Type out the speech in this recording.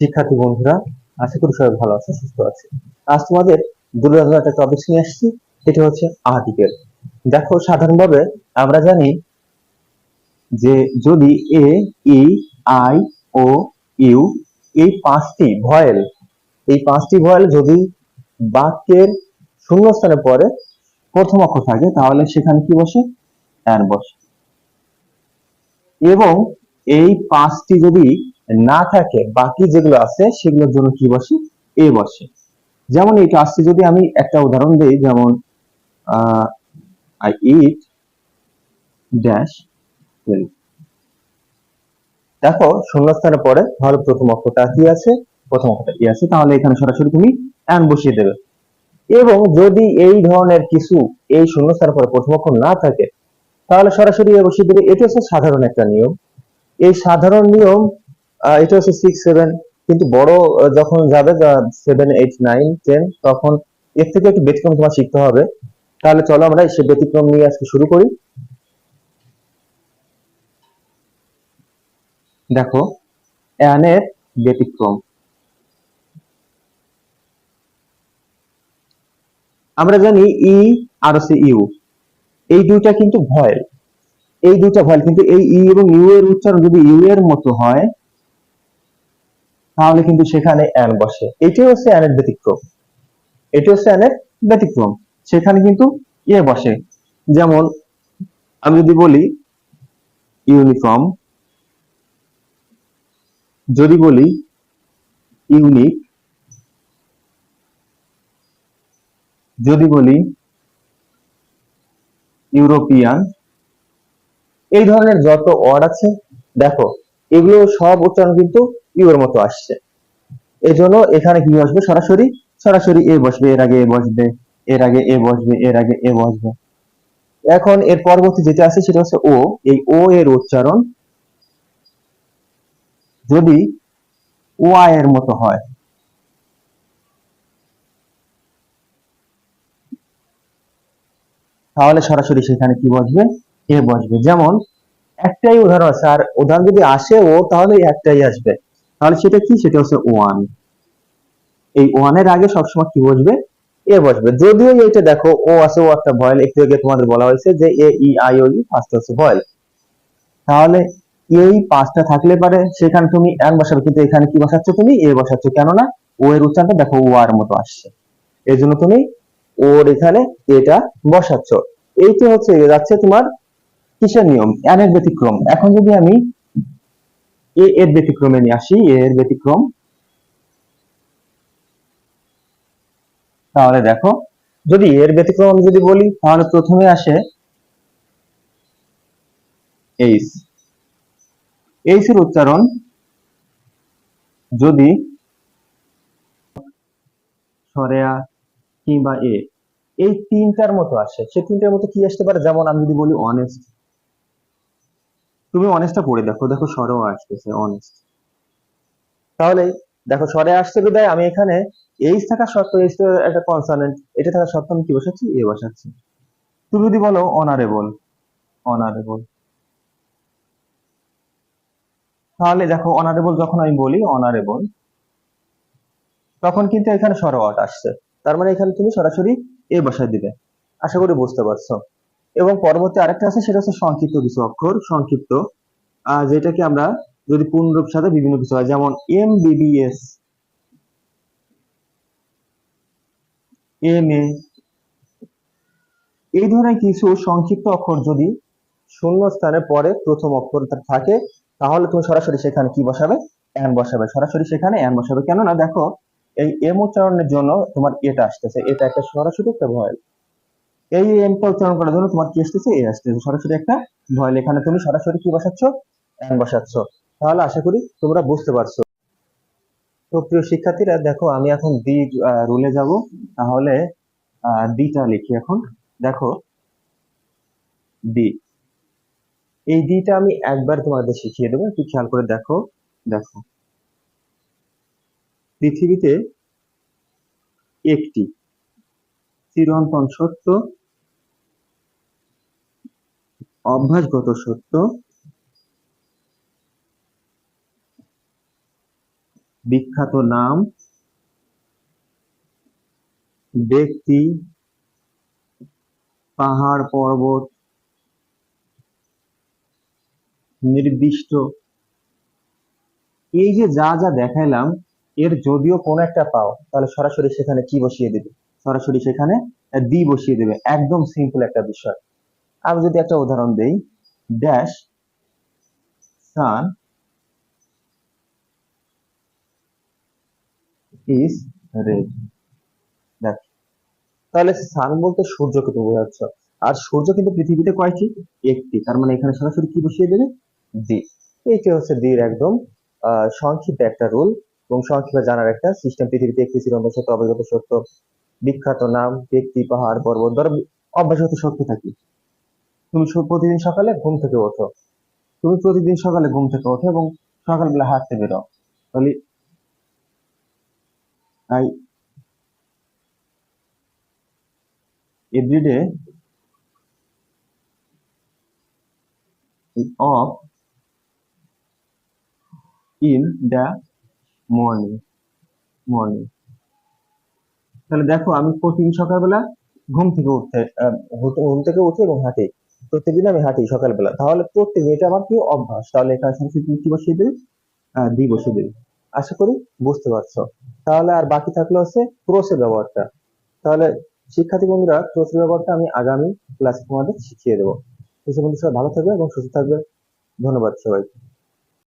শিক্ষার্থী বন্ধুরা, আশা করি সবাই ভালো আছে, সুস্থ আছে। আজ তোমাদের দুর্দান্ত একটা টপিক নিয়ে আসছি, সেটা হচ্ছে আর্টিকেল দেখো, সাধারণভাবে আমরা জানি যে যদি এ, ই, আই, ও, ইউ, এই পাঁচটি ভয়েল, এই পাঁচটি ভয়েল যদি বাক্যের শূন্যস্থানে পরে প্রথম অক্ষর থাকে, তাহলে সেখানে কি বসে? অ্যান বসে। এবং এই পাঁচটি যদি না থাকে বাকি যেগুলো আছে, সেগুলোর জন্য কি বসে? এ বসে। যেমন এই ক্লাসটি যদি আমি একটা উদাহরণ দিই, যেমন আই ইট ড্যাশ দেখো শূন্যস্থানে পরে তাহলে প্রথম অক্ষরটা কি আছে? প্রথম অক্ষরটা ই আছে, তাহলে এখানে সরাসরি তুমি অ্যান বসিয়ে দেবে। এবং যদি এই ধরনের কিছু এই শূন্যস্থানের পরে প্রথম অক্ষর না থাকে, তাহলে সরাসরি এ বসিয়ে দেবে। এটা হচ্ছে সাধারণ একটা নিয়ম। এই সাধারণ নিয়ম এটা হচ্ছে সিক্স সেভেন কিন্তু বড় যখন যাবে সেভেন এইট নাইন টেন তখন এর থেকে একটু ব্যতিক্রম তোমার শিখতে হবে। তাহলে চলো আমরা সে ব্যতিক্রম নিয়ে আজকে শুরু করি। দেখো অ্যানের ব্যতিক্রম। আমরা জানি ই আর হচ্ছে ইউ এই দুইটা কিন্তু ভয়েল। এই দুইটা ভয়েল, কিন্তু এই ই এবং ইউ এর উচ্চারণ যদি ইউ এর মতো হয় তাহলে কিন্তু সেখানে অ্যান বসে। এটাই হচ্ছে অ্যানের ব্যতিক্রম। এটি হচ্ছে অ্যানের ব্যতিক্রম। সেখানে কিন্তু ইয়ে বসে। যেমন, আমি যদি বলি ইউনিফর্ম, যদি বলি ইউনিক, যদি বলি ইউরোপিয়ান, এই ধরনের যত ওয়ার্ড আছে, দেখো, এগুলো সব উচ্চারণ কিন্তু ইউ এর মতো আসছে। এই জন্য এখানে কি বসবে? সরাসরি? সরাসরি এ বসবে, এর আগে এ বসবে, এর আগে এ বসবে, এর আগে এ বসবে। এখন এর পরবর্তী যেটা আছে সেটা হচ্ছে ও। এই ও এর উচ্চারণ যদি ওয়াই এর মতো হয়। তাহলে সরাসরি সেখানে কি বসবে? এ বসবে। যেমন, একটাই উদাহরণ আছে। আর উদাহরণ যদি আসে ও, তাহলে একটাই আসবে। তাহলে সেটা কি? সেটা হচ্ছে ওয়ান এই ওয়ানের আগে সবসময় কি বসবে? এ বসবে। যদিও এইটা দেখো, ও আছে, ও একটা ভয়েল। একটু আগে তোমাদের বলা হয়েছে যে A, E, I, O U first হচ্ছে ভয়েল। তাহলে এই পাঁচটা থাকলে পারে সেখানে তুমি এন বসাবে, কিন্তু এখানে কি বসাচ্ছ তুমি? এ বসাচ্ছ কেননা ও এর উচ্চারণটা দেখো, ও আর মতো আসছে। এই জন্য তুমি ওর এখানে এটা বসাচ্ছ। এইটা হচ্ছে, যাচ্ছে তোমার কিসের নিয়ম? এর ব্যতিক্রম। এখন যদি আমি এ এর ব্যতিক্রমে নিয়ে আসি এ এর ব্যতিক্রম। তাহলে দেখো, যদি এর ব্যতিক্রম আমি যদি বলি, তাহলে প্রথমে আসে এইচ এইচ এর উচ্চারণ যদি সরেয়া কিংবা এ এই তিনটার মতো আসে। সে তিনটার মতো কি আসতে পারে? যেমন আমি যদি বলি অনেস্ট তুমি অনেস্টটা পড়ে দেখো দেখো সরেও আসতেছে অনেস্ট তাহলে দেখো স্বরে আসছে বিদায়, আমি এখানে এইচ থাকা সত্ত্বেও এইচ একটা কনসোনেন্ট এটা থাকা সত্ত্বেও আমি কি বসাচ্ছি? এ বসাচ্ছি। তুমি যদি বলো অনারেবল অনারেবল তাহলে দেখো অনারেবল যখন আমি বলি অনারেবল তখন কিন্তু এখানে সরওয়াট আসছে। তার মানে এখানে তুমি সরাসরি এ বসায় দিবে। আশা করি বুঝতে পারছ। এবং পরবর্তী আরেকটা আছে, সেটা হচ্ছে সংক্ষিপ্ত কিছু অক্ষর, সংক্ষিপ্ত যেটাকে আমরা যদি পূর্ণরূপ সাথে বিভিন্ন কিছু হয়, যেমন এম বিবিএস এম এ এই ধরনের কিছু সংক্ষিপ্ত অক্ষর যদি শূন্য স্থানে পরে প্রথম অক্ষর থাকে, তাহলে তুমি সরাসরি সেখানে কি বসাবে? এন বসাবে। সরাসরি সেখানে এন বসাবে। কেননা দেখো, এই এম উচ্চারণের জন্য তোমার এটা আসতেছে। এটা একটা সরাসরি একটা ভয়েল। এই এমটা উচ্চারণ করার জন্য তোমার কি আসতেছে? এ আসতেছে। সরাসরি একটা ভয়েল এখানে তুমি সরাসরি কি বসাচ্ছ? এন বসাচ্ছ। তাহলে আশা করি তোমরা বুঝতে পারছ। তো প্রিয় শিক্ষার্থীরা, দেখো, আমি এখন দি রুলে যাব। তাহলে দিটা লিখি এখন। দেখো দি এই দিটা আমি একবার তোমাদের শিখিয়ে দেবো। একটু খেয়াল করে দেখো। দেখো। পৃথিবীতে একটি চিরন্তন সত্য অভ্যাসগত সত্য। বিখ্যাত নাম। ব্যক্তি। পাহাড় পর্বত। নির্দিষ্ট। এই যে যা যা দেখাইলাম, এর যদিও কোনো একটা পাও, তাহলে সরাসরি সেখানে কি বসিয়ে দেবে? সরাসরি সেখানে দি বসিয়ে দেবে। একদম সিম্পল একটা বিষয়। আমি যদি একটা উদাহরণ দেই ড্যাশ সান ইজ রেড দেখ, তাহলে সান বলতে সূর্যকে তো বোঝাচ্ছ। আর সূর্য কিন্তু পৃথিবীতে কয়টি? একটি। তার মানে এখানে সরাসরি কি বসিয়ে দেবে? দি এইটা হচ্ছে দির একদম সংক্ষিপ্ত একটা রুল এবং সংক্ষেপে জানার একটা সিস্টেম পৃথিবীতে একটি চিরন্তন সত্য অবগত সত্য, বিখ্যাত নাম, ব্যক্তি, পাহাড়, পর্বত, ধরো অভ্যাসগত সত্য থাকি। তুমি প্রতিদিন সকালে ঘুম থেকে ওঠো। তুমি প্রতিদিন সকালে ঘুম থেকে ওঠো এবং সকালবেলা হাঁটতে বেরো। তাহলে I everyday of in the morning morning তাহলে দেখো আমি প্রতিদিন সকালবেলা ঘুম থেকে উঠতে ঘুম থেকে উঠি এবং হাঁটি। প্রত্যেকদিন আমি হাঁটি সকালবেলা। তাহলে প্রত্যেকদিন এটা আমার কি অভ্যাস? তাহলে এখানে সংস্কৃতি কি বসিয়ে দিই? দি বসিয়ে দিই। আশা করি বুঝতে পারছ। তাহলে আর বাকি থাকল হচ্ছে ক্রোসের ব্যবহারটা। তাহলে শিক্ষার্থী বন্ধুরা ক্রোসের ব্যবহারটা আমি আগামী ক্লাসে তোমাদের শিখিয়ে দেবো। সবাই ভালো থাকবে এবং সুস্থ থাকবে। ধন্যবাদ সবাইকে।